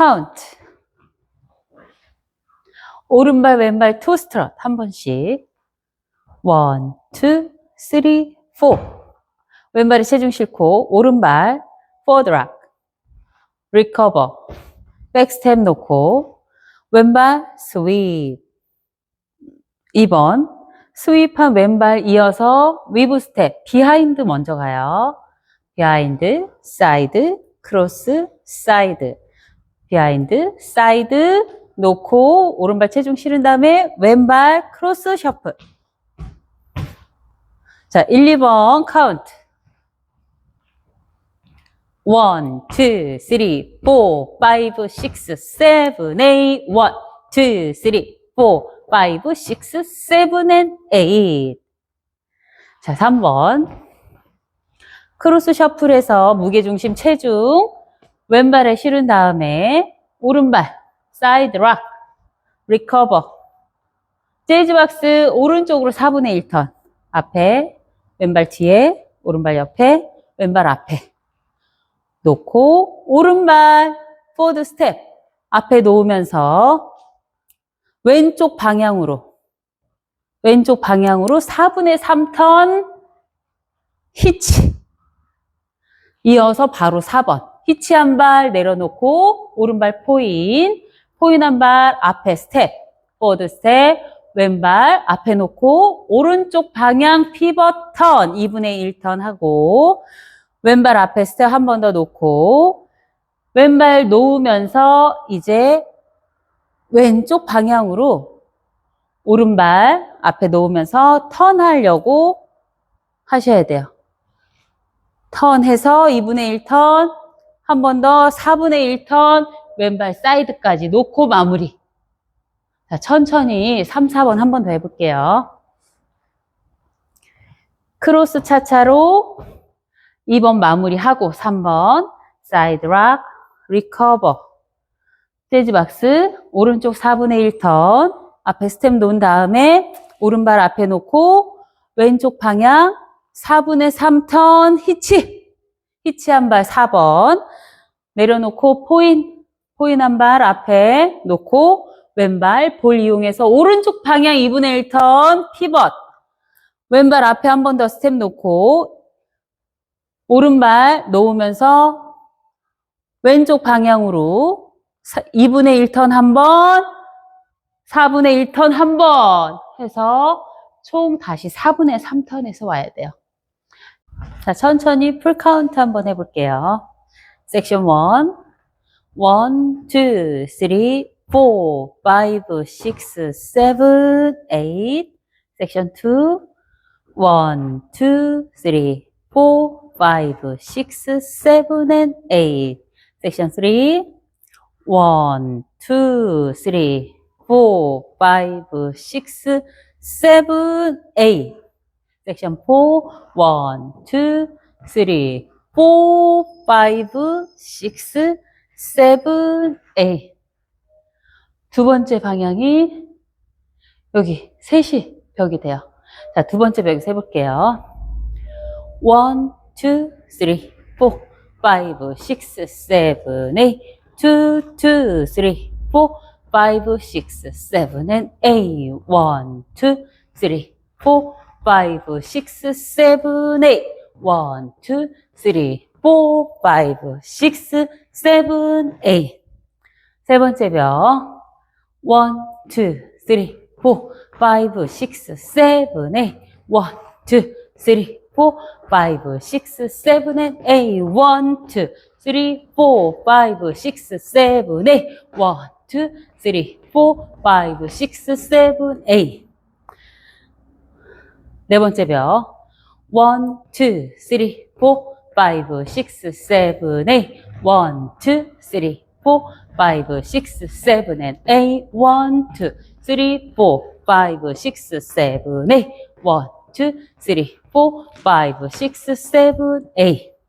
카운트. 오른발 왼발 투 스트럿 한 번씩. 원, 투, 쓰리, 포. 왼발에 체중 싣고 오른발 포드 락. 리커버. 백스텝 놓고 왼발 스윕. 2번 스윕한 왼발 이어서 위브 스텝 비하인드 먼저 가요. 비하인드, 사이드, 크로스, 사이드. 비하인드, 사이드 놓고 오른발 체중 실은 다음에 왼발 크로스 셔플. 자, 1, 2번 카운트. 1, 2, 3, 4, 5, 6, 7, 8, 1, 2, 3, 4, 5, 6, 7, and 8. 자, 3번. 크로스 셔플에서 무게중심 체중 왼발에 실은 다음에 오른발 사이드 락 리커버 재즈 박스 오른쪽으로 4분의 1턴. 앞에 왼발 뒤에 오른발 옆에 왼발 앞에. 놓고 오른발 포드 스텝 앞에 놓으면서 왼쪽 방향으로 왼쪽 방향으로 4분의 3턴 히치 이어서 바로 4번 히치 한 발 내려놓고 오른발 포인 포인 한 발 앞에 스텝 포드 스텝 왼발 앞에 놓고 오른쪽 방향 피벗 턴 2분의 1턴 하고 왼발 앞에 스텝 한 번 더 놓고 왼발 놓으면서 이제 왼쪽 방향으로 오른발 앞에 놓으면서 턴 하려고 하셔야 돼요. 턴 해서 2분의 1턴, 한 번 더 4분의 1턴, 왼발 사이드까지 놓고 마무리. 자, 천천히 3, 4번 한 번 더 해볼게요. 크로스 차차로 2번 마무리하고 3번 사이드 락, 리커버. 재즈 박스, 오른쪽 4분의 1턴, 앞에 스텝 놓은 다음에 오른발 앞에 놓고 왼쪽 방향 4분의 3턴 히치. 히치 한 발 4번. 내려놓고 포인. 포인 한 발 앞에 놓고 왼발 볼 이용해서 오른쪽 방향 2분의 1턴 피벗. 왼발 앞에 한 번 더 스텝 놓고 오른발 놓으면서 왼쪽 방향으로 2분의 1턴 한 번, 4분의 1턴 한 번 해서 총 다시 4분의 3턴에서 와야 돼요. 자, 천천히 풀 카운트 한번 해볼게요. 섹션 1. 1, 2, 3, 4, 5, 6, 7, 8. 섹션 2. 1, 2, 3, 4, 5, 6, 7, and 8. 섹션 3. 1, 2, 3, 4, 5, 6, 7, 8. 섹션 4, 1, 2, 3, 4, 5, 6, 7, 8. 두 번째 방향이 여기 셋이 벽이 돼요. 자, 두 번째 벽에서 해볼게요. 1, 2, 3, 4, 5, 6, 7, 8. 2, 2, 3, 4, 5, 6, 7, and 8. 1, 2, 3, 4, 5, 6, 7, 8. 1, 2, 3, 4, 5, 6, 7, 8. 세 번째 벽. 1, 2, 3, 4, 5, 6, 7, 8. 1, 2, 3, 4, 5, 6, 7, 8. 1, 2, 3, 4, 5, 6, 7, 8. 1, 2, 3, 4, 5, 6, 7, 8. 네 번째 벽. 1, 2, 3, 4, 5, 6, 7, 8. 1, 2, 3, 4, 5, 6, 7, and 8. 1, 2, 3, 4, 5, 6, 7, 8. 1, 2, 3, 4, 5, 6, 7, 8.